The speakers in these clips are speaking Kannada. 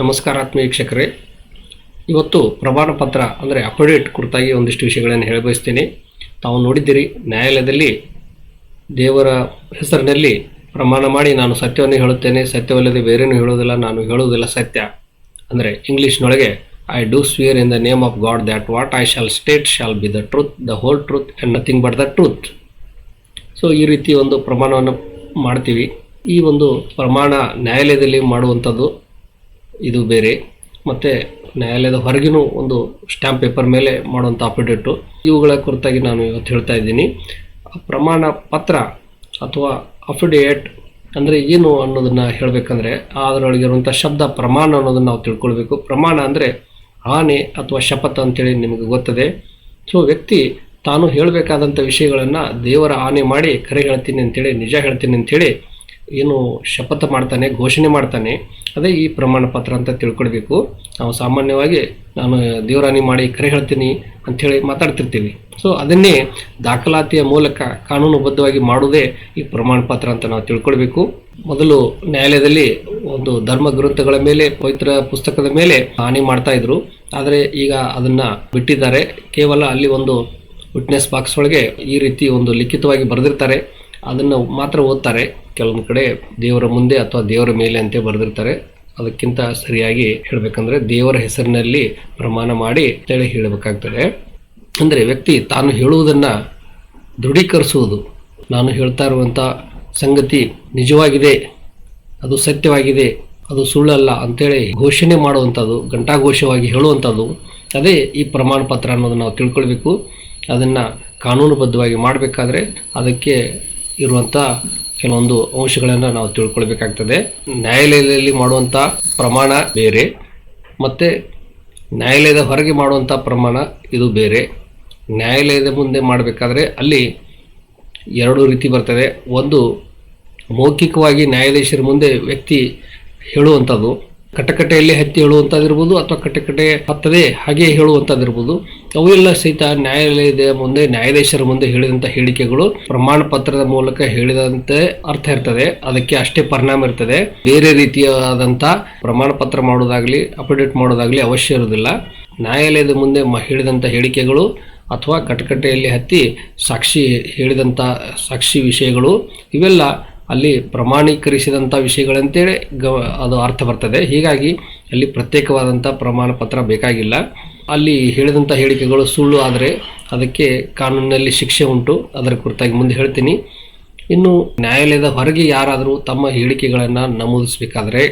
ನಮಸ್ಕಾರ ಆತ್ಮೀಯ ವೀಕ್ಷಕರೇ. ಇವತ್ತು ಪ್ರಮಾಣ ಪತ್ರ ಅಂದರೆ ಅಫಿಡೇಟ್ ಕುರಿತಾಗಿ ಒಂದಿಷ್ಟು ವಿಷಯಗಳನ್ನು ಹೇಳಬಯಸ್ತೀನಿ ತಾವು ನೋಡಿದ್ದೀರಿ, ನ್ಯಾಯಾಲಯದಲ್ಲಿ ದೇವರ ಹೆಸರಿನಲ್ಲಿ ಪ್ರಮಾಣ ಮಾಡಿ ನಾನು ಸತ್ಯವನ್ನು ಹೇಳುತ್ತೇನೆ, ಸತ್ಯವಲ್ಲದೆ ಬೇರೇನೂ ಹೇಳುವುದಿಲ್ಲ, ನಾನು ಹೇಳುವುದಿಲ್ಲ ಸತ್ಯ. ಅಂದರೆ ಇಂಗ್ಲೀಷ್ನೊಳಗೆ I do swear in the name of God that what I shall state shall be the truth the whole truth and nothing but the truth so ಈ ರೀತಿ ಒಂದು ಪ್ರಮಾಣವನ್ನು ಮಾಡ್ತೀವಿ. ಈ ಒಂದು ಪ್ರಮಾಣ ನ್ಯಾಯಾಲಯದಲ್ಲಿ ಮಾಡುವಂಥದ್ದು ಇದು ಬೇರೆ. ಮತ್ತು ನ್ಯಾಯಾಲಯದ ಹೊರಗಿನೂ ಒಂದು ಸ್ಟ್ಯಾಂಪ್ ಪೇಪರ್ ಮೇಲೆ ಮಾಡುವಂಥ ಅಫಿಡೇಟು ಇವುಗಳ ಕುರಿತಾಗಿ ನಾನು ಇವತ್ತು ಹೇಳ್ತಾ ಇದ್ದೀನಿ. ಪ್ರಮಾಣ ಪತ್ರ ಅಥವಾ ಅಫಿಡೇಟ್ ಅಂದರೆ ಏನು ಅನ್ನೋದನ್ನು ಹೇಳಬೇಕಂದ್ರೆ ಅದರೊಳಗಿರುವಂಥ ಶಬ್ದ ಪ್ರಮಾಣ ಅನ್ನೋದನ್ನು ನಾವು ತಿಳ್ಕೊಳ್ಬೇಕು. ಪ್ರಮಾಣ ಅಂದರೆ ಆನೆ ಅಥವಾ ಶಪಥ ಅಂತೇಳಿ ನಿಮಗೆ ಗೊತ್ತದೆ. ಸೊ ವ್ಯಕ್ತಿ ತಾನು ಹೇಳಬೇಕಾದಂಥ ವಿಷಯಗಳನ್ನು ದೇವರ ಆನೆ ಮಾಡಿ ಕರೆ ಹೇಳ್ತೀನಿ ಅಂತೇಳಿ, ನಿಜ ಹೇಳ್ತೀನಿ ಅಂಥೇಳಿ ಏನು ಶಪಥ ಮಾಡ್ತಾನೆ, ಘೋಷಣೆ ಮಾಡ್ತಾನೆ, ಅದೇ ಈ ಪ್ರಮಾಣ ಪತ್ರ ಅಂತ ತಿಳ್ಕೊಳ್ಬೇಕು. ನಾವು ಸಾಮಾನ್ಯವಾಗಿ ನಾನು ದೇವರಾಣಿ ಮಾಡಿ ಕರೆ ಹೇಳ್ತೀನಿ ಅಂಥೇಳಿ ಮಾತಾಡ್ತಿರ್ತೀವಿ. ಸೊ ಅದನ್ನೇ ದಾಖಲಾತಿಯ ಮೂಲಕ ಕಾನೂನುಬದ್ಧವಾಗಿ ಮಾಡುವುದೇ ಈ ಪ್ರಮಾಣ ಪತ್ರ ಅಂತ ನಾವು ತಿಳ್ಕೊಳ್ಬೇಕು. ಮೊದಲು ನ್ಯಾಯಾಲಯದಲ್ಲಿ ಒಂದು ಧರ್ಮ ಗ್ರಂಥಗಳ ಮೇಲೆ, ಪವಿತ್ರ ಪುಸ್ತಕದ ಮೇಲೆ ಹಾನಿ ಮಾಡ್ತಾ ಇದ್ರು. ಆದರೆ ಈಗ ಅದನ್ನ ಬಿಟ್ಟಿದ್ದಾರೆ. ಕೇವಲ ಅಲ್ಲಿ ಒಂದು ವಿಟ್ನೆಸ್ ಬಾಕ್ಸ್ ಒಳಗೆ ಈ ರೀತಿ ಒಂದು ಲಿಖಿತವಾಗಿ ಬರೆದಿರ್ತಾರೆ. ಅದನ್ನು ಮಾತ್ರ ಓದ್ತಾರೆ. ಕೆಲವೊಂದು ಕಡೆ ದೇವರ ಮುಂದೆ ಅಥವಾ ದೇವರ ಮೇಲೆ ಅಂತ ಬರೆದಿರ್ತಾರೆ. ಅದಕ್ಕಿಂತ ಸರಿಯಾಗಿ ಹೇಳಬೇಕಂದ್ರೆ ದೇವರ ಹೆಸರಿನಲ್ಲಿ ಪ್ರಮಾಣ ಮಾಡಿ ಅಂತೇಳಿ ಹೇಳಬೇಕಾಗ್ತದೆ. ಅಂದರೆ ವ್ಯಕ್ತಿ ತಾನು ಹೇಳುವುದನ್ನು ದೃಢೀಕರಿಸುವುದು. ನಾನು ಹೇಳ್ತಾ ಇರುವಂಥ ಸಂಗತಿ ನಿಜವಾಗಿದೆ, ಅದು ಸತ್ಯವಾಗಿದೆ, ಅದು ಸುಳ್ಳಲ್ಲ ಅಂತೇಳಿ ಘೋಷಣೆ ಮಾಡುವಂಥದ್ದು ಘಂಟಾಘೋಷವಾಗಿ ಹೇಳುವಂಥದ್ದು ಅದೇ ಈ ಪ್ರಮಾಣ ಪತ್ರ ಅನ್ನೋದನ್ನು ನಾವು ತಿಳ್ಕೊಳ್ಬೇಕು. ಅದನ್ನು ಕಾನೂನುಬದ್ಧವಾಗಿ ಮಾಡಬೇಕಾದ್ರೆ ಅದಕ್ಕೆ ಇರುವಂಥ ಕೆಲವೊಂದು ಅಂಶಗಳನ್ನು ನಾವು ತಿಳ್ಕೊಳ್ಬೇಕಾಗ್ತದೆ. ನ್ಯಾಯಾಲಯದಲ್ಲಿ ಮಾಡುವಂಥ ಪ್ರಮಾಣ ಬೇರೆ, ಮತ್ತು ನ್ಯಾಯಾಲಯದ ಹೊರಗೆ ಮಾಡುವಂಥ ಪ್ರಮಾಣ ಇದು ಬೇರೆ. ನ್ಯಾಯಾಲಯದ ಮುಂದೆ ಮಾಡಬೇಕಾದ್ರೆ ಅಲ್ಲಿ ಎರಡು ರೀತಿ ಬರ್ತದೆ. ಒಂದು, ಮೌಖಿಕವಾಗಿ ನ್ಯಾಯಾಧೀಶರ ಮುಂದೆ ವ್ಯಕ್ತಿ ಹೇಳುವಂಥದ್ದು ಕಟ್ಟಕಟ್ಟೆಯಲ್ಲಿ ಹತ್ತಿ ಹೇಳುವಂಥದ್ದಿರ್ಬೋದು ಅಥವಾ ಕಟಕಟೆ ಹತ್ತದೆ ಹಾಗೆ ಹೇಳುವಂಥದ್ದಿರ್ಬೋದು ಅವೆಲ್ಲ ಸಹಿತ ನ್ಯಾಯಾಲಯದ ಮುಂದೆ, ನ್ಯಾಯಾಧೀಶರ ಮುಂದೆ ಹೇಳಿದಂತ ಹೇಳಿಕೆಗಳು ಪ್ರಮಾಣ ಪತ್ರದ ಮೂಲಕ ಹೇಳಿದಂತೆ ಅರ್ಥ ಇರ್ತದೆ. ಅದಕ್ಕೆ ಅಷ್ಟೇ ಪರಿಣಾಮ ಇರ್ತದೆ. ಬೇರೆ ರೀತಿಯಾದಂಥ ಪ್ರಮಾಣ ಪತ್ರ ಮಾಡೋದಾಗ್ಲಿ ಅಪ್ಡೇಟ್ ಮಾಡೋದಾಗ್ಲಿ ಅವಶ್ಯ ಇರುವುದಿಲ್ಲ. ನ್ಯಾಯಾಲಯದ ಮುಂದೆ ಹೇಳಿದಂತ ಹೇಳಿಕೆಗಳು ಅಥವಾ ಕಟಕಟೆಯಲ್ಲಿ ಹತ್ತಿ ಸಾಕ್ಷಿ ಹೇಳಿದಂಥ ಸಾಕ್ಷಿ ವಿಷಯಗಳು, ಇವೆಲ್ಲ ಅಲ್ಲಿ ಪ್ರಮಾಣೀಕರಿಸಿದಂಥ ವಿಷಯಗಳಂತೇಳಿ ಗ ಅದು ಅರ್ಥ ಬರ್ತದೆ. ಹೀಗಾಗಿ ಅಲ್ಲಿ ಪ್ರತ್ಯೇಕವಾದಂಥ ಪ್ರಮಾಣ ಪತ್ರ ಬೇಕಾಗಿಲ್ಲ. ಅಲ್ಲಿ ಹೇಳಿದಂಥ ಹೇಳಿಕೆಗಳು ಸುಳ್ಳು ಆದರೆ ಅದಕ್ಕೆ ಕಾನೂನಿನಲ್ಲಿ ಶಿಕ್ಷೆ ಉಂಟು. ಅದರ ಕುರಿತಾಗಿ ಮುಂದೆ ಹೇಳ್ತೀನಿ. ಇನ್ನು ನ್ಯಾಯಾಲಯದ ಹೊರಗೆ ಯಾರಾದರೂ ತಮ್ಮ ಹೇಳಿಕೆಗಳನ್ನು ನಮೂದಿಸಬೇಕಾದ್ರೆ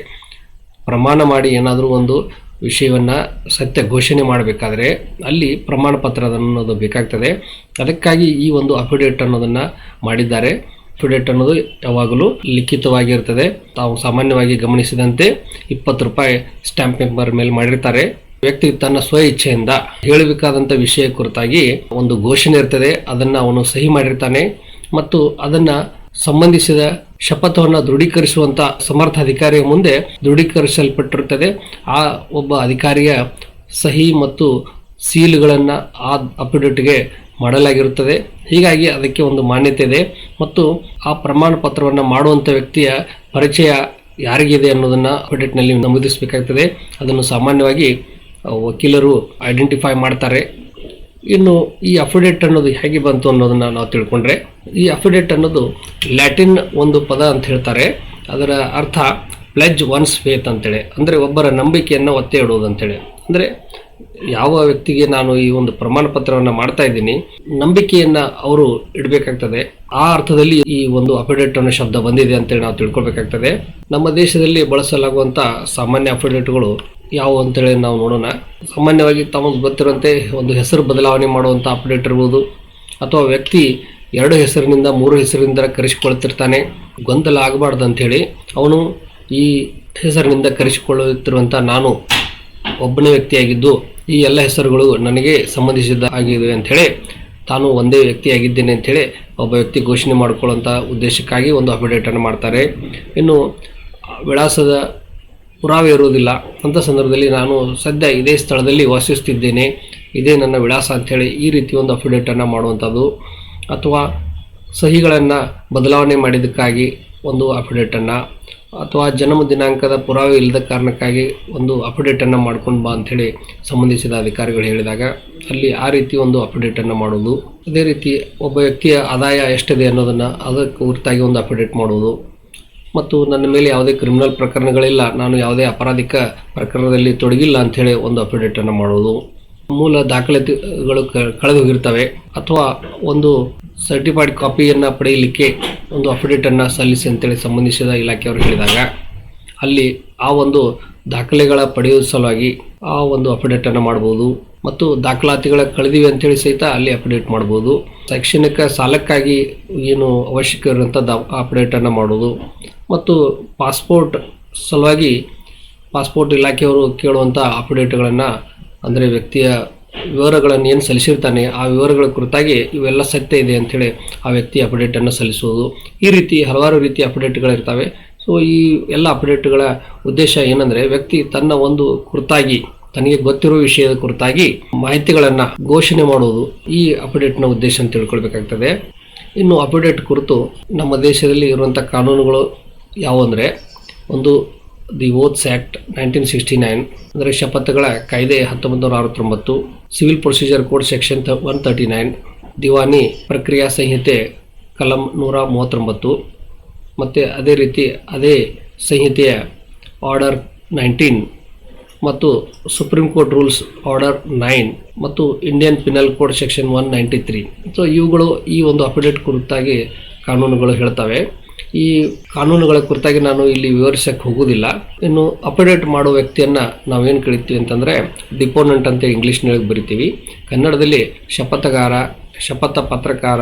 ಪ್ರಮಾಣ ಮಾಡಿ ಏನಾದರೂ ಒಂದು ವಿಷಯವನ್ನು ಸತ್ಯ ಘೋಷಣೆ ಮಾಡಬೇಕಾದ್ರೆ ಅಲ್ಲಿ ಪ್ರಮಾಣ ಪತ್ರ ಅನ್ನೋದು ಬೇಕಾಗ್ತದೆ. ಅದಕ್ಕಾಗಿ ಈ ಒಂದು ಅಫಿಡೇಟ್ ಅನ್ನೋದನ್ನು ಮಾಡಿದ್ದಾರೆ. ಅಫಿಡೇಟ್ ಅನ್ನೋದು ಯಾವಾಗಲೂ ಲಿಖಿತವಾಗಿರ್ತದೆ. ತಾವು ಸಾಮಾನ್ಯವಾಗಿ ಗಮನಿಸಿದಂತೆ ಇಪ್ಪತ್ತು ರೂಪಾಯಿ ಸ್ಟ್ಯಾಂಪ್ ಪೇಪರ್ ಮೇಲೆ ಮಾಡಿರ್ತಾರೆ. ವ್ಯಕ್ತಿ ತನ್ನ ಸ್ವ ಇಚ್ಛೆಯಿಂದ ಹೇಳಬೇಕಾದಂತ ವಿಷಯ ಕುರಿತಾಗಿ ಒಂದು ಘೋಷಣೆ ಇರ್ತದೆ. ಅದನ್ನ ಅವನು ಸಹಿ ಮಾಡಿರ್ತಾನೆ ಮತ್ತು ಅದನ್ನ ಸಂಬಂಧಿಸಿದ ಶಪಥವನ್ನು ದೃಢೀಕರಿಸುವಂತ ಸಮರ್ಥ ಅಧಿಕಾರಿಯ ಮುಂದೆ ದೃಢೀಕರಿಸಲ್ಪಟ್ಟಿರುತ್ತದೆ. ಆ ಒಬ್ಬ ಅಧಿಕಾರಿಯ ಸಹಿ ಮತ್ತು ಸೀಲ್ಗಳನ್ನು ಆ ಅಪ್ಡೇಟ್ಗೆ ಮಾಡಲಾಗಿರುತ್ತದೆ. ಹೀಗಾಗಿ ಅದಕ್ಕೆ ಒಂದು ಮಾನ್ಯತೆ ಇದೆ ಮತ್ತು ಆ ಪ್ರಮಾಣ ಪತ್ರವನ್ನು ಮಾಡುವಂಥ ವ್ಯಕ್ತಿಯ ಪರಿಚಯ ಯಾರಿಗಿದೆ ಅನ್ನೋದನ್ನು ಅಪ್ಡೇಟ್ನಲ್ಲಿ ನಮೂದಿಸಬೇಕಾಗ್ತದೆ. ಅದನ್ನು ಸಾಮಾನ್ಯವಾಗಿ ವಕೀಲರು ಐಡೆಂಟಿಫೈ ಮಾಡ್ತಾರೆ. ಇನ್ನು ಈ ಅಫಿಡೇಟ್ ಅನ್ನೋದು ಹೇಗೆ ಬಂತು ಅನ್ನೋದನ್ನ ನಾವು ತಿಳ್ಕೊಂಡ್ರೆ, ಈ ಅಫಿಡೇಟ್ ಅನ್ನೋದು ಲ್ಯಾಟಿನ್ ಒಂದು ಪದ ಅಂತ ಹೇಳ್ತಾರೆ. ಅದರ ಅರ್ಥ ಪ್ಲೆಜ್ ಒನ್ಸ್ ಫೇತ್ ಅಂತೇಳಿ. ಅಂದರೆ ಒಬ್ಬರ ನಂಬಿಕೆಯನ್ನು ಒತ್ತೆ ಇಡುವುದು ಅಂತೇಳಿ. ಅಂದರೆ ಯಾವ ವ್ಯಕ್ತಿಗೆ ನಾನು ಈ ಒಂದು ಪ್ರಮಾಣ ಪತ್ರವನ್ನು ಮಾಡ್ತಾ ಇದ್ದೀನಿ, ನಂಬಿಕೆಯನ್ನ ಅವರು ಇಡಬೇಕಾಗ್ತದೆ. ಆ ಅರ್ಥದಲ್ಲಿ ಈ ಒಂದು ಅಫಿಡೇಟ್ ಅನ್ನೋ ಶಬ್ದ ಬಂದಿದೆ ಅಂತೇಳಿ ನಾವು ತಿಳ್ಕೊಳ್ಬೇಕಾಗ್ತದೆ. ನಮ್ಮ ದೇಶದಲ್ಲಿ ಬಳಸಲಾಗುವಂಥ ಸಾಮಾನ್ಯ ಅಫಿಡೇಟ್ಗಳು ಯಾವುವು ಅಂತೇಳಿ ನಾವು ನೋಡೋಣ. ಸಾಮಾನ್ಯವಾಗಿ ತಮಗೆ ಗೊತ್ತಿರುವಂತೆ ಒಂದು ಹೆಸರು ಬದಲಾವಣೆ ಮಾಡುವಂಥ ಅಪ್ಡೇಟ್ ಇರ್ಬೋದು. ಅಥವಾ ವ್ಯಕ್ತಿ ಎರಡು ಹೆಸರಿನಿಂದ ಮೂರು ಹೆಸರಿನಿಂದ ಕರೆಸಿಕೊಳ್ತಿರ್ತಾನೆ. ಗೊಂದಲ ಆಗಬಾರ್ದು ಅಂಥೇಳಿ ಅವನು ಈ ಹೆಸರಿನಿಂದ ಕರೆಸಿಕೊಳ್ಳುತ್ತಿರುವಂಥ ನಾನು ಒಬ್ಬನೇ ವ್ಯಕ್ತಿಯಾಗಿದ್ದು, ಈ ಎಲ್ಲ ಹೆಸರುಗಳು ನನಗೆ ಸಂಬಂಧಿಸಿದ ಆಗಿವೆ ಅಂಥೇಳಿ ತಾನು ಒಂದೇ ವ್ಯಕ್ತಿಯಾಗಿದ್ದೇನೆ ಅಂಥೇಳಿ ಒಬ್ಬ ವ್ಯಕ್ತಿ ಘೋಷಣೆ ಮಾಡಿಕೊಳ್ಳುವಂಥ ಉದ್ದೇಶಕ್ಕಾಗಿ ಒಂದು ಅಪ್ಡೇಟನ್ನು ಮಾಡ್ತಾರೆ. ಇನ್ನು ವಿಳಾಸದ ಪುರಾವೆ ಇರುವುದಿಲ್ಲ. ಅಂಥ ಸಂದರ್ಭದಲ್ಲಿ ನಾನು ಸದ್ಯ ಇದೇ ಸ್ಥಳದಲ್ಲಿ ವಾಸಿಸುತ್ತಿದ್ದೇನೆ. ಇದೇ ನನ್ನ ವಿಳಾಸ ಅಂಥೇಳಿ ಈ ರೀತಿ ಒಂದು ಅಫಿಡೇಟನ್ನು ಮಾಡುವಂಥದ್ದು. ಅಥವಾ ಸಹಿಗಳನ್ನು ಬದಲಾವಣೆ ಮಾಡಿದ್ದಕ್ಕಾಗಿ ಒಂದು ಅಫಿಡೇಟನ್ನು ಅಥವಾ ಜನ್ಮ ದಿನಾಂಕದ ಪುರಾವೆ ಇಲ್ಲದ ಕಾರಣಕ್ಕಾಗಿ ಒಂದು ಅಪ್ಡೇಟನ್ನು ಮಾಡ್ಕೊಂಡು ಬಾ ಅಂಥೇಳಿ ಸಂಬಂಧಿಸಿದ ಅಧಿಕಾರಿಗಳು ಹೇಳಿದಾಗ, ಅಲ್ಲಿ ಆ ರೀತಿ ಒಂದು ಅಪ್ಡೇಟನ್ನು ಮಾಡುವುದು. ಅದೇ ರೀತಿ ಒಬ್ಬ ವ್ಯಕ್ತಿಯ ಆದಾಯ ಎಷ್ಟಿದೆ ಅನ್ನೋದನ್ನು ಅದಕ್ಕೆ ಕುರಿತಾಗಿ ಒಂದು ಅಪ್ಡೇಟ್ ಮಾಡೋದು ಮತ್ತು ನನ್ನ ಮೇಲೆ ಯಾವುದೇ ಕ್ರಿಮಿನಲ್ ಪ್ರಕರಣಗಳಿಲ್ಲ, ನಾನು ಯಾವುದೇ ಅಪರಾಧಿಕ ಪ್ರಕರಣದಲ್ಲಿ ತೊಡಗಿಲ್ಲ ಅಂಥೇಳಿ ಒಂದು ಅಫಿಡೇಟನ್ನು ಮಾಡೋದು ಮೂಲ ದಾಖಲಾತಿಗಳು ಕಳೆದು ಹೋಗಿರ್ತವೆ ಅಥವಾ ಒಂದು ಸರ್ಟಿಫೈಡ್ ಕಾಪಿಯನ್ನು ಪಡೆಯಲಿಕ್ಕೆ ಒಂದು ಅಫಿಡೇಟನ್ನು ಸಲ್ಲಿಸಿ ಅಂತೇಳಿ ಸಂಬಂಧಿಸಿದ ಇಲಾಖೆಯವರು ಹೇಳಿದಾಗ, ಅಲ್ಲಿ ಆ ಒಂದು ದಾಖಲೆಗಳ ಪಡೆಯುವ ಸಲುವಾಗಿ ಆ ಒಂದು ಅಪ್ಡೇಟನ್ನು ಮಾಡ್ಬೋದು. ಮತ್ತು ದಾಖಲಾತಿಗಳ ಕಳೆದಿವೆ ಅಂತೇಳಿ ಸಹಿತ ಅಲ್ಲಿ ಅಪ್ಡೇಟ್ ಮಾಡ್ಬೋದು. ಶೈಕ್ಷಣಿಕ ಸಾಲಕ್ಕಾಗಿ ಏನು ಅವಶ್ಯಕ ಇರುವಂಥ ದ ಅಪ್ಡೇಟನ್ನು ಮಾಡೋದು ಮತ್ತು ಪಾಸ್ಪೋರ್ಟ್ ಸಲುವಾಗಿ ಪಾಸ್ಪೋರ್ಟ್ ಇಲಾಖೆಯವರು ಕೇಳುವಂಥ ಅಪ್ಡೇಟ್ಗಳನ್ನು ಅಂದರೆ ವ್ಯಕ್ತಿಯ ವಿವರಗಳನ್ನು ಏನು ಸಲ್ಲಿಸಿರ್ತಾನೆ, ಆ ವಿವರಗಳ ಕುರಿತಾಗಿ ಇವೆಲ್ಲ ಸತ್ಯ ಇದೆ ಅಂಥೇಳಿ ಆ ವ್ಯಕ್ತಿ ಅಪ್ಡೇಟನ್ನು ಸಲ್ಲಿಸುವುದು. ಈ ರೀತಿ ಹಲವಾರು ರೀತಿಯ ಅಪ್ಡೇಟ್ಗಳಿರ್ತವೆ ಸೊ ಈ ಎಲ್ಲ ಅಪ್ಡೇಟ್ಗಳ ಉದ್ದೇಶ ಏನಂದರೆ ವ್ಯಕ್ತಿ ತನ್ನ ಒಂದು ಕುರಿತಾಗಿ, ತನಗೆ ಗೊತ್ತಿರುವ ವಿಷಯದ ಕುರಿತಾಗಿ ಮಾಹಿತಿಗಳನ್ನು ಘೋಷಣೆ ಮಾಡುವುದು ಈ ಅಪ್ಡೇಟ್ನ ಉದ್ದೇಶ ಅಂತ ತಿಳ್ಕೊಳ್ಬೇಕಾಗ್ತದೆ. ಇನ್ನು ಅಪ್ಡೇಟ್ ಕುರಿತು ನಮ್ಮ ದೇಶದಲ್ಲಿ ಇರುವಂಥ ಕಾನೂನುಗಳು ಯಾವುವಂದರೆ ಒಂದು the oaths act nineteen sixty nine, ಅಂದರೆ ಶಪಥಗಳ ಕಾಯ್ದೆ ಹತ್ತೊಂಬತ್ತು ನೂರ ಅರವತ್ತೊಂಬತ್ತು, civil procedure code section one thirty nine, Diwani ಪ್ರಕ್ರಿಯಾ ಸಂಹಿತೆ ಕಲಂ ನೂರ ಮೂವತ್ತೊಂಬತ್ತು, ಮತ್ತು ಅದೇ ರೀತಿ ಅದೇ ಸಂಹಿತೆಯ ಆರ್ಡರ್ ನೈನ್ಟೀನ್ ಮತ್ತು supreme court rules order nine ಮತ್ತು Indian penal code section one ninety three. So ಇವುಗಳು ಈ ಒಂದು ಅಪ್ಡೇಟ್ ಕುರಿತಾಗಿ ಕಾನೂನುಗಳು ಹೇಳ್ತವೆ. ಈ ಕಾನೂನುಗಳ ಕುರಿತಾಗಿ ನಾನು ಇಲ್ಲಿ ವಿವರಿಸಕ್ಕೆ ಹೋಗುವುದಿಲ್ಲ ಇನ್ನು ಅಪಡೇಟ್ ಮಾಡೋ ವ್ಯಕ್ತಿಯನ್ನು ನಾವೇನು ಕರಿತೀವಿ ಅಂತಂದರೆ ಡಿಪೋನೆಂಟ್ ಅಂತ ಇಂಗ್ಲೀಷ್ನೊಳಗೆ ಬರಿತೀವಿ. ಕನ್ನಡದಲ್ಲಿ ಶಪಥಗಾರ, ಶಪಥ ಪತ್ರಕಾರ,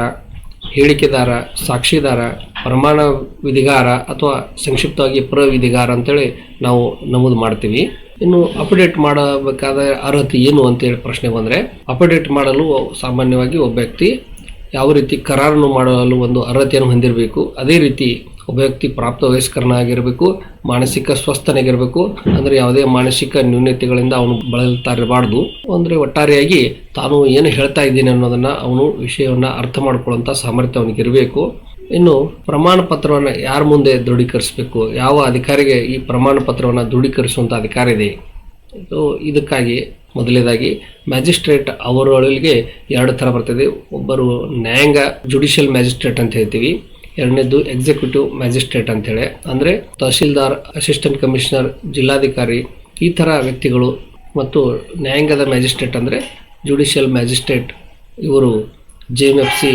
ಹೇಳಿಕೆದಾರ, ಸಾಕ್ಷಿದಾರ, ಪ್ರಮಾಣ ವಿಧಿಗಾರ ಅಥವಾ ಸಂಕ್ಷಿಪ್ತವಾಗಿ ಪ್ರವಿಧಿಗಾರ ಅಂತೇಳಿ ನಾವು ನಮೂದು ಮಾಡ್ತೀವಿ. ಇನ್ನು ಅಪ್ಡೇಟ್ ಮಾಡಬೇಕಾದ ಅರ್ಹತೆ ಏನು ಅಂತೇಳಿ ಪ್ರಶ್ನೆ ಬಂದರೆ, ಅಪ್ಡೇಟ್ ಮಾಡಲು ಸಾಮಾನ್ಯವಾಗಿ ಒಬ್ಬ ವ್ಯಕ್ತಿ ಯಾವ ರೀತಿ ಕರಾರನ್ನು ಮಾಡಲು ಒಂದು ಅರ್ಹತೆಯನ್ನು ಹೊಂದಿರಬೇಕು, ಅದೇ ರೀತಿ ಒಬ್ಬ ವ್ಯಕ್ತಿ ಪ್ರಾಪ್ತ ವಯಸ್ಕರನಾಗಿರಬೇಕು ಮಾನಸಿಕ ಸ್ವಸ್ಥನಾಗಿರಬೇಕು, ಅಂದರೆ ಯಾವುದೇ ಮಾನಸಿಕ ನ್ಯೂನತೆಗಳಿಂದ ಅವನು ಬಳಲ್ತಾ ಇರಬಾರ್ದು ಅಂದರೆ ಒಟ್ಟಾರೆಯಾಗಿ ತಾನು ಏನು ಹೇಳ್ತಾ ಇದ್ದೀನಿ ಅನ್ನೋದನ್ನು ಅವನು ವಿಷಯವನ್ನು ಅರ್ಥ ಮಾಡ್ಕೊಳ್ಳುವಂಥ ಸಾಮರ್ಥ್ಯ ಅವನಿಗಿರಬೇಕು. ಇನ್ನು ಪ್ರಮಾಣ ಪತ್ರವನ್ನು ಯಾರ ಮುಂದೆ ದೃಢೀಕರಿಸಬೇಕು? ಯಾವ ಅಧಿಕಾರಿಗೆ ಈ ಪ್ರಮಾಣ ಪತ್ರವನ್ನು ದೃಢೀಕರಿಸುವಂಥ ಅಧಿಕಾರ ಇದೆ ಇದಕ್ಕಾಗಿ ಮೊದಲನೇದಾಗಿ ಮ್ಯಾಜಿಸ್ಟ್ರೇಟ್ ಅವರೊಳಗೆ ಎರಡು ಥರ ಬರ್ತದೆ. ಒಬ್ಬರು ನ್ಯಾಯಾಂಗ ಜುಡಿಷಿಯಲ್ ಮ್ಯಾಜಿಸ್ಟ್ರೇಟ್ ಅಂತ ಹೇಳ್ತೀವಿ. ಎರಡನೇದು ಎಕ್ಸಿಕ್ಯೂಟಿವ್ ಮ್ಯಾಜಿಸ್ಟ್ರೇಟ್ ಅಂತೇಳಿ ಅಂದರೆ ತಹಶೀಲ್ದಾರ್, ಅಸಿಸ್ಟೆಂಟ್ ಕಮಿಷನರ್, ಜಿಲ್ಲಾಧಿಕಾರಿ ಈ ಥರ ವ್ಯಕ್ತಿಗಳು ಮತ್ತು ನ್ಯಾಯಾಂಗದ ಮ್ಯಾಜಿಸ್ಟ್ರೇಟ್ ಅಂದರೆ ಜುಡಿಷಿಯಲ್ ಮ್ಯಾಜಿಸ್ಟ್ರೇಟ್ ಇವರು ಜೆ ಎಂ ಎಫ್ ಸಿ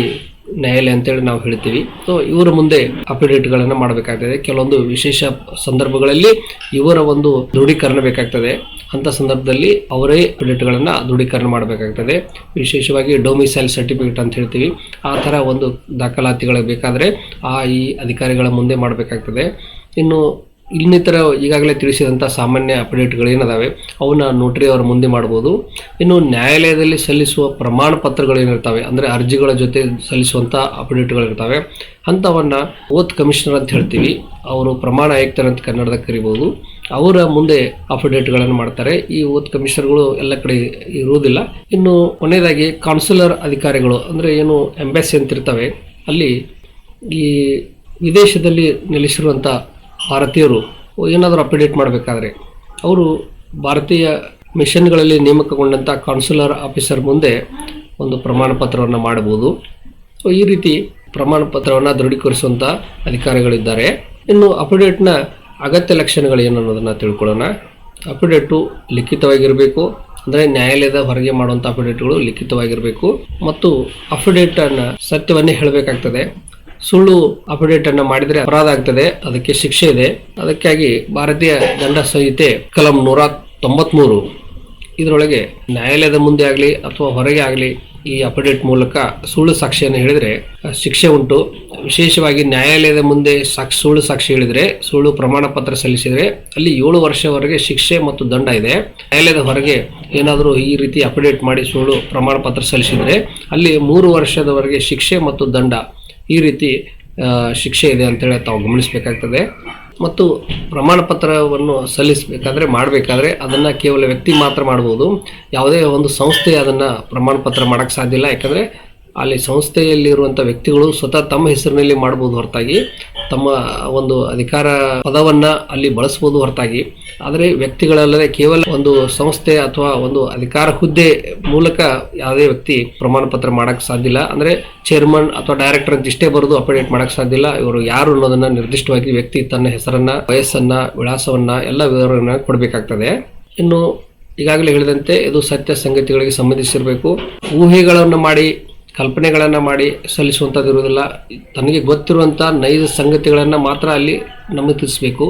ನ್ಯಾಯಾಲಯ ಅಂತೇಳಿ ನಾವು ಹೇಳ್ತೀವಿ. ಸೊ ಇವರ ಮುಂದೆ ಅಫಿಡೇಟ್ಗಳನ್ನು ಮಾಡಬೇಕಾಗ್ತದೆ. ಕೆಲವೊಂದು ವಿಶೇಷ ಸಂದರ್ಭಗಳಲ್ಲಿ ಇವರ ಒಂದು ದೃಢೀಕರಣ ಬೇಕಾಗ್ತದೆ. ಅಂಥ ಸಂದರ್ಭದಲ್ಲಿ ಅವರೇ ಅಫಿಡೇಟ್ಗಳನ್ನು ದೃಢೀಕರಣ ಮಾಡಬೇಕಾಗ್ತದೆ. ವಿಶೇಷವಾಗಿ ಡೊಮಿಸೈಲ್ ಸರ್ಟಿಫಿಕೇಟ್ ಅಂತ ಹೇಳ್ತೀವಿ. ಆ ಥರ ಒಂದು ದಾಖಲಾತಿಗಳು ಬೇಕಾದರೆ ಆ ಈ ಅಧಿಕಾರಿಗಳ ಮುಂದೆ ಮಾಡಬೇಕಾಗ್ತದೆ. ಇನ್ನು ಇನ್ನಿತರ ಈಗಾಗಲೇ ತಿಳಿಸಿದಂಥ ಸಾಮಾನ್ಯ ಅಪ್ಡೇಟ್ಗಳು ಏನಿದಾವೆ, ಅವನ್ನ ನೋಟ್ರಿ ಅವರ ಮುಂದೆ ಮಾಡ್ಬೋದು. ಇನ್ನು ನ್ಯಾಯಾಲಯದಲ್ಲಿ ಸಲ್ಲಿಸುವ ಪ್ರಮಾಣ ಪತ್ರಗಳು ಏನಿರ್ತವೆ, ಅಂದರೆ ಅರ್ಜಿಗಳ ಜೊತೆ ಸಲ್ಲಿಸುವಂಥ ಅಪ್ಡೇಟ್ಗಳಿರ್ತವೆ ಅಂಥವನ್ನ ಓತ್ ಕಮಿಷನರ್ ಅಂತ ಹೇಳ್ತೀವಿ. ಅವರು ಪ್ರಮಾಣ ಆಯುಕ್ತರಂತ ಕನ್ನಡದಾಗ ಕರಿಬೋದು. ಅವರ ಮುಂದೆ ಅಫಿಡೇಟ್ಗಳನ್ನು ಮಾಡ್ತಾರೆ. ಈ ಓತ್ ಕಮಿಷನರ್ಗಳು ಎಲ್ಲ ಕಡೆ ಇರುವುದಿಲ್ಲ. ಇನ್ನು ಕೊನೆಯದಾಗಿ ಕಾನ್ಸುಲರ್ ಅಧಿಕಾರಿಗಳು, ಅಂದರೆ ಏನು ಎಂಬೆಸಿ ಅಂತಿರ್ತವೆ ಅಲ್ಲಿ ಈ ವಿದೇಶದಲ್ಲಿ ನೆಲೆಸಿರುವಂಥ ಭಾರತೀಯರು ಏನಾದರೂ ಅಪ್ಡೇಟ್ ಮಾಡಬೇಕಾದ್ರೆ ಅವರು ಭಾರತೀಯ ಮಿಷನ್ಗಳಲ್ಲಿ ನೇಮಕಗೊಂಡಂಥ ಕಾನ್ಸುಲರ್ ಆಫೀಸರ್ ಮುಂದೆ ಒಂದು ಪ್ರಮಾಣ ಪತ್ರವನ್ನು ಮಾಡಬಹುದು. ಸೊ, ಈ ರೀತಿ ಪ್ರಮಾಣ ಪತ್ರವನ್ನು ದೃಢೀಕರಿಸುವಂಥ ಅಧಿಕಾರಿಗಳಿದ್ದಾರೆ. ಇನ್ನು ಅಪ್ಡೇಟ್ನ ಅಗತ್ಯ ಲಕ್ಷಣಗಳು ಏನು ಅನ್ನೋದನ್ನು ತಿಳ್ಕೊಳ್ಳೋಣ. ಅಪ್ಡೇಟು ಲಿಖಿತವಾಗಿರಬೇಕು. ಅಂದರೆ ನ್ಯಾಯಾಲಯದ ಹೊರಗೆ ಮಾಡುವಂಥ ಅಫಿಡೇಟ್ಗಳು ಲಿಖಿತವಾಗಿರಬೇಕು. ಮತ್ತು ಅಫಿಡೇಟನ್ನು ಸತ್ಯವನ್ನೇ ಹೇಳಬೇಕಾಗ್ತದೆ. ಸುಳ್ಳು ಅಫಿಡೇಟ್ ಅನ್ನು ಮಾಡಿದರೆ ಅಪರಾಧ ಆಗ್ತದೆ, ಅದಕ್ಕೆ ಶಿಕ್ಷೆ ಇದೆ. ಅದಕ್ಕಾಗಿ ಭಾರತೀಯ ದಂಡ ಸಂಹಿತೆ ಕಲಂ ನೂರ ತೊಂಬತ್ಮೂರು. ಇದರೊಳಗೆ ನ್ಯಾಯಾಲಯದ ಮುಂದೆ ಆಗಲಿ ಅಥವಾ ಹೊರಗೆ ಆಗಲಿ ಈ ಅಪಡೇಟ್ ಮೂಲಕ ಸುಳ್ಳು ಸಾಕ್ಷಿಯನ್ನು ಹೇಳಿದರೆ ಶಿಕ್ಷೆ ಉಂಟು. ವಿಶೇಷವಾಗಿ ನ್ಯಾಯಾಲಯದ ಮುಂದೆ ಸಾಕ್ಷಿ ಸುಳ್ಳು ಸಾಕ್ಷಿ ಹೇಳಿದರೆ, ಸುಳ್ಳು ಪ್ರಮಾಣ ಪತ್ರ ಸಲ್ಲಿಸಿದರೆ ಅಲ್ಲಿ ಏಳು ವರ್ಷವರೆಗೆ ಶಿಕ್ಷೆ ಮತ್ತು ದಂಡ ಇದೆ. ನ್ಯಾಯಾಲಯದ ಹೊರಗೆ ಏನಾದರೂ ಈ ರೀತಿ ಅಪಡೇಟ್ ಮಾಡಿ ಸುಳ್ಳು ಪ್ರಮಾಣ ಪತ್ರ ಸಲ್ಲಿಸಿದರೆ ಅಲ್ಲಿ ಮೂರು ವರ್ಷದವರೆಗೆ ಶಿಕ್ಷೆ ಮತ್ತು ದಂಡ ಈ ರೀತಿ ಶಿಕ್ಷೆ ಇದೆ ಅಂತೇಳಿ ತಾವು ಗಮನಿಸಬೇಕಾಗ್ತದೆ. ಮತ್ತು ಪ್ರಮಾಣ ಪತ್ರವನ್ನು ಸಲ್ಲಿಸಬೇಕಾದ್ರೆ, ಮಾಡಬೇಕಾದ್ರೆ ಅದನ್ನು ಕೇವಲ ವ್ಯಕ್ತಿ ಮಾತ್ರ ಮಾಡ್ಬೋದು. ಯಾವುದೇ ಒಂದು ಸಂಸ್ಥೆ ಅದನ್ನು ಪ್ರಮಾಣ ಪತ್ರ ಮಾಡೋಕ್ಕೆ ಸಾಧ್ಯ ಇಲ್ಲ. ಯಾಕಂದರೆ ಅಲ್ಲಿ ಸಂಸ್ಥೆಯಲ್ಲಿರುವಂಥ ವ್ಯಕ್ತಿಗಳು ಸ್ವತಃ ತಮ್ಮ ಹೆಸರಿನಲ್ಲಿ ಮಾಡ್ಬೋದು ಹೊರತಾಗಿ, ತಮ್ಮ ಒಂದು ಅಧಿಕಾರ ಪದವನ್ನ ಅಲ್ಲಿ ಬಳಸಬಹುದು ಹೊರತಾಗಿ. ಆದರೆ ವ್ಯಕ್ತಿಗಳಲ್ಲದೆ ಕೇವಲ ಒಂದು ಸಂಸ್ಥೆ ಅಥವಾ ಒಂದು ಅಧಿಕಾರ ಹುದ್ದೆ ಮೂಲಕ ಯಾವುದೇ ವ್ಯಕ್ತಿ ಪ್ರಮಾಣ ಪತ್ರ ಮಾಡಕ್ಕೆ ಸಾಧ್ಯ ಇಲ್ಲ. ಅಂದ್ರೆ ಚೇರ್ಮನ್ ಅಥವಾ ಡೈರೆಕ್ಟರ್ ಇಷ್ಟೇ ಬರೋದು ಅಪಡೇಟ್ ಮಾಡಕ್ಕೆ ಸಾಧ್ಯ ಇಲ್ಲ. ಇವರು ಯಾರು ಅನ್ನೋದನ್ನ ನಿರ್ದಿಷ್ಟವಾಗಿ ವ್ಯಕ್ತಿ ತನ್ನ ಹೆಸರನ್ನ, ವಯಸ್ಸನ್ನ, ವಿಳಾಸವನ್ನ, ಎಲ್ಲ ವಿವರಗಳನ್ನ ಕೊಡಬೇಕಾಗ್ತದೆ. ಇನ್ನು ಈಗಾಗಲೇ ಹೇಳಿದಂತೆ ಇದು ಸತ್ಯ ಸಂಗತಿಗಳಿಗೆ ಸಂಬಂಧಿಸಿರಬೇಕು. ಊಹೆಗಳನ್ನು ಮಾಡಿ ಕಲ್ಪನೆಗಳನ್ನು ಮಾಡಿ ಸಲ್ಲಿಸುವಂಥದ್ದು ಇರುವುದಿಲ್ಲ ತನಗೆ ಗೊತ್ತಿರುವಂಥ ನೈಜ ಸಂಗತಿಗಳನ್ನು ಮಾತ್ರ ಅಲ್ಲಿ ನಮೂದಿಸಬೇಕು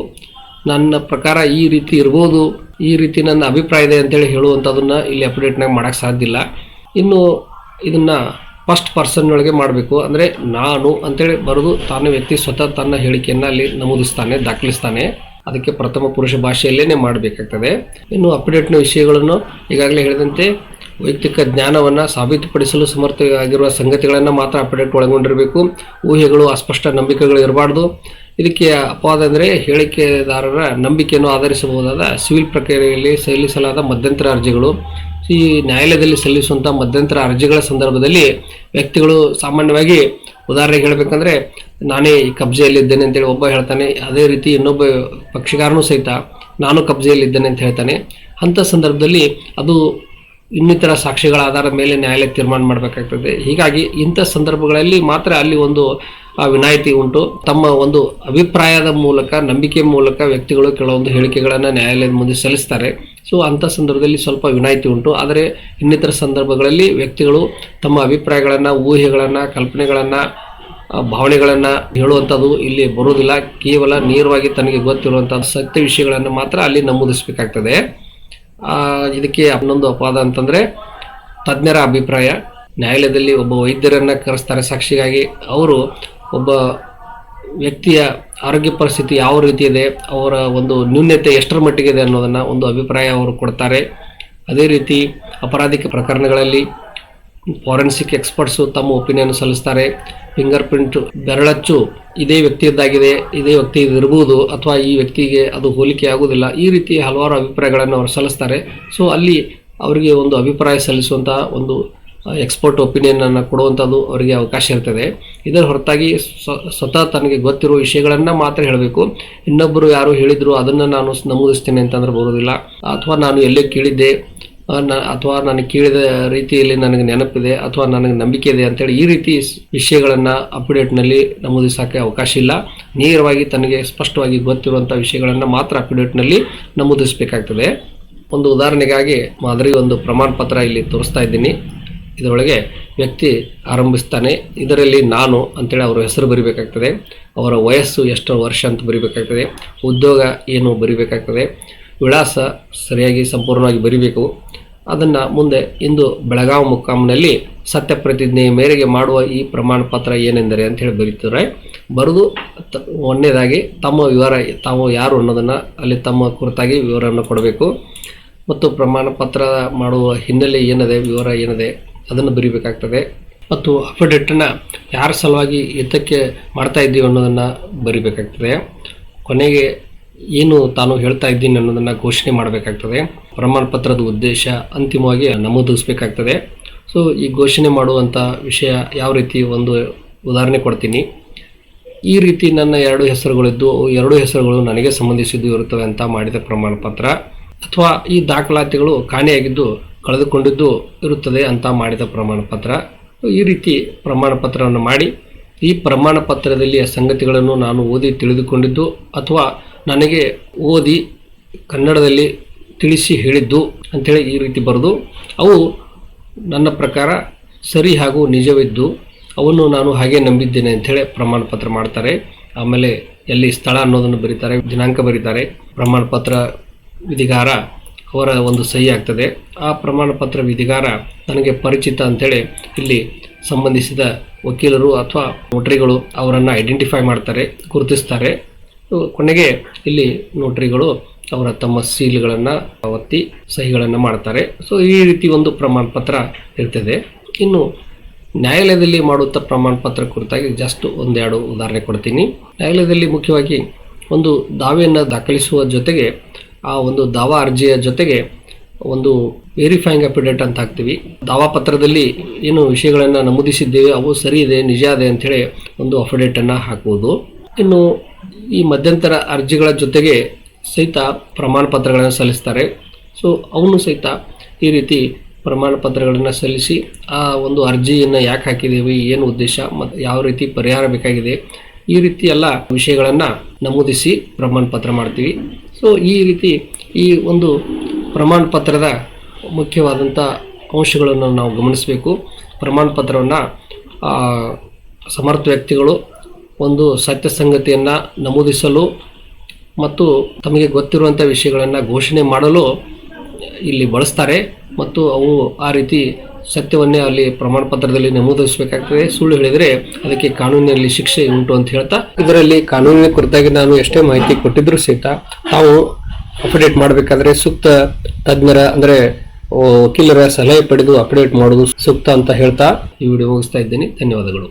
ನನ್ನ ಪ್ರಕಾರ ಈ ರೀತಿ ಇರ್ಬೋದು, ಈ ರೀತಿ ನನ್ನ ಅಭಿಪ್ರಾಯ ಇದೆ ಅಂತೇಳಿ ಹೇಳುವಂಥದ್ದನ್ನು ಇಲ್ಲಿ ಅಪ್ಡೇಟ್ನಾಗ ಮಾಡೋಕ್ಕೆ ಸಾಧ್ಯ ಇಲ್ಲ. ಇನ್ನು ಇದನ್ನು ಫಸ್ಟ್ ಪರ್ಸನ್ನೊಳಗೆ ಮಾಡಬೇಕು. ಅಂದರೆ ನಾನು ಅಂತೇಳಿ ಬರೆದು ತಾನು ವ್ಯಕ್ತಿ ಸ್ವತಃ ತನ್ನ ಹೇಳಿಕೆಯನ್ನು ಅಲ್ಲಿ ನಮೂದಿಸ್ತಾನೆ, ದಾಖಲಿಸ್ತಾನೆ. ಅದಕ್ಕೆ ಪ್ರಥಮ ಪುರುಷ ಭಾಷೆಯಲ್ಲೇ ಮಾಡಬೇಕಾಗ್ತದೆ. ಇನ್ನು ಅಪ್ಡೇಟ್ನ ವಿಷಯಗಳನ್ನು ಈಗಾಗಲೇ ಹೇಳಿದಂತೆ ವೈಯಕ್ತಿಕ ಜ್ಞಾನವನ್ನು ಸಾಬೀತುಪಡಿಸಲು ಸಮರ್ಥವಾಗಿರುವ ಸಂಗತಿಗಳನ್ನು ಮಾತ್ರ ಅಪ್ಡೇಟ್ ಒಳಗೊಂಡಿರಬೇಕು. ಊಹೆಗಳು, ಅಸ್ಪಷ್ಟ ನಂಬಿಕೆಗಳು ಇರಬಾರ್ದು. ಇದಕ್ಕೆ ಅಪವಾದ ಅಂದರೆ ಹೇಳಿಕೆದಾರರ ನಂಬಿಕೆಯನ್ನು ಆಧರಿಸಬಹುದಾದ ಸಿವಿಲ್ ಪ್ರಕ್ರಿಯೆಯಲ್ಲಿ ಸಲ್ಲಿಸಲಾದ ಮಧ್ಯಂತರ ಅರ್ಜಿಗಳು. ಈ ನ್ಯಾಯಾಲಯದಲ್ಲಿ ಸಲ್ಲಿಸುವಂಥ ಮಧ್ಯಂತರ ಅರ್ಜಿಗಳ ಸಂದರ್ಭದಲ್ಲಿ ವ್ಯಕ್ತಿಗಳು ಸಾಮಾನ್ಯವಾಗಿ ಉದಾಹರಣೆಗೆ ಹೇಳಬೇಕಂದ್ರೆ, ನಾನೇ ಈ ಕಬ್ಜೆಯಲ್ಲಿದ್ದೇನೆ ಅಂತೇಳಿ ಒಬ್ಬ ಹೇಳ್ತಾನೆ, ಅದೇ ರೀತಿ ಇನ್ನೊಬ್ಬ ಪಕ್ಷಗಾರನೂ ಸಹಿತ ನಾನು ಕಬ್ಜೆಯಲ್ಲಿದ್ದೇನೆ ಅಂತ ಹೇಳ್ತಾನೆ. ಅಂಥ ಸಂದರ್ಭದಲ್ಲಿ ಅದು ಇನ್ನಿತರ ಸಾಕ್ಷಿಗಳ ಆಧಾರದ ಮೇಲೆ ನ್ಯಾಯಾಲಯ ತೀರ್ಮಾನ ಮಾಡಬೇಕಾಗ್ತದೆ. ಹೀಗಾಗಿ ಇಂಥ ಸಂದರ್ಭಗಳಲ್ಲಿ ಮಾತ್ರ ಅಲ್ಲಿ ಒಂದು ವಿನಾಯಿತಿ ಉಂಟು. ತಮ್ಮ ಒಂದು ಅಭಿಪ್ರಾಯದ ಮೂಲಕ, ನಂಬಿಕೆ ಮೂಲಕ ವ್ಯಕ್ತಿಗಳು ಕೆಲವೊಂದು ಹೇಳಿಕೆಗಳನ್ನು ನ್ಯಾಯಾಲಯದ ಮುಂದೆ ಸಲ್ಲಿಸ್ತಾರೆ. ಸೊ ಅಂಥ ಸಂದರ್ಭದಲ್ಲಿ ಸ್ವಲ್ಪ ವಿನಾಯಿತಿ ಉಂಟು. ಆದರೆ ಇನ್ನಿತರ ಸಂದರ್ಭಗಳಲ್ಲಿ ವ್ಯಕ್ತಿಗಳು ತಮ್ಮ ಅಭಿಪ್ರಾಯಗಳನ್ನು, ಊಹೆಗಳನ್ನು, ಕಲ್ಪನೆಗಳನ್ನು ಭಾವನೆಗಳನ್ನು ಹೇಳುವಂಥದ್ದು ಇಲ್ಲಿ ಬರುವುದಿಲ್ಲ. ಕೇವಲ ನೇರವಾಗಿ ತನಗೆ ಗೊತ್ತಿರುವಂಥ ಸತ್ಯ ವಿಷಯಗಳನ್ನು ಮಾತ್ರ ಅಲ್ಲಿ ನಮೂದಿಸಬೇಕಾಗ್ತದೆ. ಇದಕ್ಕೆ ಇನ್ನೊಂದು ಅಪವಾದ ಅಂತಂದ್ರೆ, ತಜ್ಞರ ಅಭಿಪ್ರಾಯ, ನ್ಯಾಯಾಲಯದಲ್ಲಿ ಒಬ್ಬ ವೈದ್ಯರನ್ನ ಕರೆಸ್ತಾರೆ. ಸಾಕ್ಷಿಗಾಗಿ ಅವರು ಒಬ್ಬ ವ್ಯಕ್ತಿಯ ಆರೋಗ್ಯ ಪರಿಸ್ಥಿತಿ ಯಾವ ರೀತಿ ಇದೆ, ಅವರ ಒಂದು ನ್ಯೂನ್ಯತೆ ಎಷ್ಟರ ಮಟ್ಟಿಗೆ ಇದೆ ಅನ್ನೋದನ್ನ ಒಂದು ಅಭಿಪ್ರಾಯ ಅವರು ಕೊಡ್ತಾರೆ. ಅದೇ ರೀತಿ ಅಪರಾಧಿಕ ಪ್ರಕರಣಗಳಲ್ಲಿ ಫಾರೆನ್ಸಿಕ್ ಎಕ್ಸ್ಪರ್ಟ್ಸು ತಮ್ಮ ಒಪಿನಿಯನ್ ಸಲ್ಲಿಸ್ತಾರೆ. ಫಿಂಗರ್ ಪ್ರಿಂಟ್ ಬೆರಳಚ್ಚು ಇದೇ ವ್ಯಕ್ತಿಯದ್ದಾಗಿದೆ, ಇದೇ ವ್ಯಕ್ತಿ ಇರಬಹುದು ಅಥವಾ ಈ ವ್ಯಕ್ತಿಗೆ ಅದು ಹೋಲಿಕೆ ಆಗುವುದಿಲ್ಲ. ಈ ರೀತಿ ಹಲವಾರು ಅಭಿಪ್ರಾಯಗಳನ್ನು ಅವರು ಸಲ್ಲಿಸ್ತಾರೆ. ಸೊ, ಅಲ್ಲಿ ಅವರಿಗೆ ಒಂದು ಅಭಿಪ್ರಾಯ ಸಲ್ಲಿಸುವಂಥ ಒಂದು ಎಕ್ಸ್ಪರ್ಟ್ ಒಪಿನಿಯನ್ ಅನ್ನು ಕೊಡುವಂಥದ್ದು ಅವರಿಗೆ ಅವಕಾಶ ಇರ್ತದೆ. ಇದರ ಹೊರತಾಗಿ ಸ್ವ- ಸ್ವತಃ ತನಗೆ ಗೊತ್ತಿರುವ ವಿಷಯಗಳನ್ನು ಮಾತ್ರ ಹೇಳಬೇಕು. ಇನ್ನೊಬ್ಬರು ಯಾರು ಹೇಳಿದ್ರು ಅದನ್ನು ನಾನು ನಮೂದಿಸ್ತೇನೆ ಅಂತಂದ್ರೆ ಬರೋದಿಲ್ಲ ಅಥವಾ ನಾನು ಎಲ್ಲೇ ಕೇಳಿದ್ದೆ ಅಥವಾ ನನಗೆ ಕೇಳಿದ ರೀತಿಯಲ್ಲಿ ನನಗೆ ನೆನಪಿದೆ ಅಥವಾ ನನಗೆ ನಂಬಿಕೆ ಇದೆ ಅಂತೇಳಿ ಈ ರೀತಿ ವಿಷಯಗಳನ್ನು ವಿಷಯಗಳನ್ನ ಅಪ್ಡೇಟ್ನಲ್ಲಿ ನಮೂದಿಸೋಕ್ಕೆ ಅವಕಾಶ ಇಲ್ಲ. ನೇರವಾಗಿ ತನಗೆ ಸ್ಪಷ್ಟವಾಗಿ ಗೊತ್ತಿರುವಂಥ ವಿಷಯಗಳನ್ನು ಮಾತ್ರ ಅಪ್ಡೇಟ್ನಲ್ಲಿ ನಮೂದಿಸಬೇಕಾಗ್ತದೆ. ಒಂದು ಉದಾಹರಣೆಗಾಗಿ ಮಾದರಿ ಒಂದು ಪ್ರಮಾಣ ಪತ್ರ ಇಲ್ಲಿ ತೋರಿಸ್ತಾ ಇದ್ದೀನಿ. ಇದರೊಳಗೆ ವ್ಯಕ್ತಿ ಆರಂಭಿಸ್ತಾನೆ. ಇದರಲ್ಲಿ ನಾನು ಅಂತೇಳಿ ಅವರ ಹೆಸರು ಬರಿಬೇಕಾಗ್ತದೆ. ಅವರ ವಯಸ್ಸು ಎಷ್ಟು ವರ್ಷ ಅಂತ ಬರಿಬೇಕಾಗ್ತದೆ. ಉದ್ಯೋಗ ಏನು ಬರಿಬೇಕಾಗ್ತದೆ. ವಿಳಾಸ ಸರಿಯಾಗಿ ಸಂಪೂರ್ಣವಾಗಿ ಬರಿಬೇಕು. ಅದನ್ನು ಮುಂದೆ ಇಂದು ಬೆಳಗಾವಿ ಮುಕ್ಕಾಮ್ನಲ್ಲಿ ಸತ್ಯ ಪ್ರತಿಜ್ಞೆಯ ಮೇರೆಗೆ ಮಾಡುವ ಈ ಪ್ರಮಾಣ ಪತ್ರ ಏನೆಂದರೆ ಅಂತ ಹೇಳಿ ಬರೀತಾರೆ ಬರೆದು ತ- ಒಂದನೇದಾಗಿ ತಮ್ಮ ವಿವರ, ತಾವು ಯಾರು ಅನ್ನೋದನ್ನು ಅಲ್ಲಿ ತಮ್ಮ ಕುರಿತಾಗಿ ವಿವರವನ್ನು ಕೊಡಬೇಕು. ಮತ್ತು ಪ್ರಮಾಣ ಪತ್ರ ಮಾಡುವ ಹಿನ್ನೆಲೆ ಏನಿದೆ, ವಿವರ ಏನಿದೆ, ಅದನ್ನು ಬರಿಬೇಕಾಗ್ತದೆ. ಮತ್ತು ಅಫಿಡೇಟನ್ನು ಯಾರ ಸಲುವಾಗಿ ಯುದ್ಧಕ್ಕೆ ಮಾಡ್ತಾ ಇದ್ದೀವಿ ಅನ್ನೋದನ್ನು ಬರಿಬೇಕಾಗ್ತದೆ. ಕೊನೆಗೆ ಏನು ತಾನು ಹೇಳ್ತಾ ಇದ್ದೀನಿ ಅನ್ನೋದನ್ನು ಘೋಷಣೆ ಮಾಡಬೇಕಾಗ್ತದೆ. ಪ್ರಮಾಣ ಪತ್ರದ ಉದ್ದೇಶ ಅಂತಿಮವಾಗಿ ನಮೂದಿಸಬೇಕಾಗ್ತದೆ. ಸೊ ಈ ಘೋಷಣೆ ಮಾಡುವಂಥ ವಿಷಯ ಯಾವ ರೀತಿ ಒಂದು ಉದಾಹರಣೆ ಕೊಡ್ತೀನಿ. ಈ ರೀತಿ ನನ್ನ ಎರಡು ಹೆಸರುಗಳಿದ್ದು ಎರಡು ಹೆಸರುಗಳು ನನಗೆ ಸಂಬಂಧಿಸಿದ್ದು ಇರುತ್ತವೆ ಅಂತ ಮಾಡಿದ ಪ್ರಮಾಣ ಪತ್ರ ಅಥವಾ ಈ ದಾಖಲಾತಿಗಳು ಕಾಣೆಯಾಗಿದ್ದು, ಕಳೆದುಕೊಂಡಿದ್ದು ಇರುತ್ತದೆ ಅಂತ ಮಾಡಿದ ಪ್ರಮಾಣ ಪತ್ರ ಈ ರೀತಿ ಪ್ರಮಾಣ ಪತ್ರವನ್ನು ಮಾಡಿ, ಈ ಪ್ರಮಾಣ ಪತ್ರದಲ್ಲಿ ಸಂಗತಿಗಳನ್ನು ನಾನು ಓದಿ ತಿಳಿದುಕೊಂಡಿದ್ದು, ಅಥವಾ ನನಗೆ ಓದಿ ಕನ್ನಡದಲ್ಲಿ ತಿಳಿಸಿ ಹೇಳಿದ್ದು ಅಂಥೇಳಿ ಈ ರೀತಿ ಬರೆದು, ಅವು ನನ್ನ ಪ್ರಕಾರ ಸರಿ ಹಾಗೂ ನಿಜವಿದ್ದು, ಅವನ್ನು ನಾನು ಹಾಗೆ ನಂಬಿದ್ದೇನೆ ಅಂಥೇಳಿ ಪ್ರಮಾಣ ಪತ್ರ ಮಾಡ್ತಾರೆ. ಆಮೇಲೆ ಎಲ್ಲಿ ಸ್ಥಳ ಅನ್ನೋದನ್ನು ಬರೀತಾರೆ, ದಿನಾಂಕ ಬರೀತಾರೆ. ಪ್ರಮಾಣ ಪತ್ರ ವಿಧಿಗಾರ ಅವರ ಒಂದು ಸಹಿ ಆಗ್ತದೆ. ಆ ಪ್ರಮಾಣ ಪತ್ರ ವಿಧಿಗಾರ ನನಗೆ ಪರಿಚಿತ ಅಂಥೇಳಿ ಇಲ್ಲಿ ಸಂಬಂಧಿಸಿದ ವಕೀಲರು ಅಥವಾ ನೋಟ್ರಿಗಳು ಅವರನ್ನು ಐಡೆಂಟಿಫೈ ಮಾಡ್ತಾರೆ, ಗುರುತಿಸ್ತಾರೆ. ಕೊನೆಗೆ ಇಲ್ಲಿ ನೋಟ್ರಿಗಳು ಅವರ ತಮ್ಮ ಸೀಲ್ಗಳನ್ನು ಒತ್ತಿ ಸಹಿಗಳನ್ನು ಮಾಡ್ತಾರೆ. ಸೊ ಈ ರೀತಿ ಒಂದು ಪ್ರಮಾಣ ಪತ್ರ ಇರ್ತದೆ. ಇನ್ನು ನ್ಯಾಯಾಲಯದಲ್ಲಿ ಮಾಡುವಂಥ ಪ್ರಮಾಣ ಪತ್ರ ಕುರಿತಾಗಿ ಜಸ್ಟ್ ಒಂದೆರಡು ಉದಾಹರಣೆ ಕೊಡ್ತೀನಿ. ನ್ಯಾಯಾಲಯದಲ್ಲಿ ಮುಖ್ಯವಾಗಿ ಒಂದು ದಾವೆಯನ್ನು ದಾಖಲಿಸುವ ಜೊತೆಗೆ ಆ ಒಂದು ದಾವಾ ಅರ್ಜಿಯ ಜೊತೆಗೆ ಒಂದು ವೆರಿಫೈಯಿಂಗ್ ಅಫಿಡೇಟ್ ಅಂತ ಹಾಕ್ತೀವಿ. ದಾವಾ ಪತ್ರದಲ್ಲಿ ಏನು ವಿಷಯಗಳನ್ನು ನಮೂದಿಸಿದ್ದೇವೆ, ಅವು ಸರಿ ಇದೆ, ನಿಜ ಇದೆ ಅಂಥೇಳಿ ಒಂದು ಅಫಿಡೇಟನ್ನು ಹಾಕುವುದು ಇನ್ನು ಈ ಮಧ್ಯಂತರ ಅರ್ಜಿಗಳ ಜೊತೆಗೆ ಸಹಿತ ಪ್ರಮಾಣ ಪತ್ರಗಳನ್ನು ಸಲ್ಲಿಸ್ತಾರೆ. ಸೊ ಅವನು ಸಹಿತ ಈ ರೀತಿ ಪ್ರಮಾಣ ಪತ್ರಗಳನ್ನು ಸಲ್ಲಿಸಿ ಆ ಒಂದು ಅರ್ಜಿಯನ್ನು ಯಾಕೆ ಹಾಕಿದ್ದೀವಿ ಏನು ಉದ್ದೇಶ ಮತ್ತು ಯಾವ ರೀತಿ ಪರಿಹಾರ ಬೇಕಾಗಿದೆ, ಈ ರೀತಿ ಎಲ್ಲ ವಿಷಯಗಳನ್ನು ನಮೂದಿಸಿ ಪ್ರಮಾಣ ಪತ್ರ ಮಾಡ್ತೀವಿ. ಸೊ ಈ ರೀತಿ ಈ ಒಂದು ಪ್ರಮಾಣ ಪತ್ರದ ಮುಖ್ಯವಾದಂಥ ಅಂಶಗಳನ್ನು ನಾವು ಗಮನಿಸಬೇಕು. ಪ್ರಮಾಣ ಪತ್ರವನ್ನು ಸಮರ್ಥ ವ್ಯಕ್ತಿಗಳು ಒಂದು ಸತ್ಯ ಸಂಗತಿಯನ್ನು ನಮೂದಿಸಲು ಮತ್ತು ತಮಗೆ ಗೊತ್ತಿರುವಂಥ ವಿಷಯಗಳನ್ನು ಘೋಷಣೆ ಮಾಡಲು ಇಲ್ಲಿ ಬಳಸ್ತಾರೆ ಮತ್ತು ಅವು ಆ ರೀತಿ ಸತ್ಯವನ್ನೇ ಅಲ್ಲಿ ಪ್ರಮಾಣ ಪತ್ರದಲ್ಲಿ ನಮೂದಿಸಬೇಕಾಗ್ತದೆ. ಸುಳ್ಳು ಹೇಳಿದರೆ ಅದಕ್ಕೆ ಕಾನೂನಿನಲ್ಲಿ ಶಿಕ್ಷೆ ಉಂಟು ಅಂತ ಹೇಳ್ತಾ, ಇದರಲ್ಲಿ ಕಾನೂನಿನ ಕುರಿತಾಗಿ ನಾನು ಎಷ್ಟೇ ಮಾಹಿತಿ ಕೊಟ್ಟಿದ್ರು ಸಹಿತ ತಾವು ಅಪ್ಡೇಟ್ ಮಾಡಬೇಕಾದ್ರೆ ಸೂಕ್ತ ತಜ್ಞರ, ಅಂದರೆ ವಕೀಲರ ಸಲಹೆ ಪಡೆದು ಅಪ್ಡೇಟ್ ಮಾಡೋದು ಸೂಕ್ತ ಅಂತ ಹೇಳ್ತಾ ಈ ವಿಡಿಯೋ ಮುಗಿಸ್ತಾ ಇದ್ದೀನಿ. ಧನ್ಯವಾದಗಳು.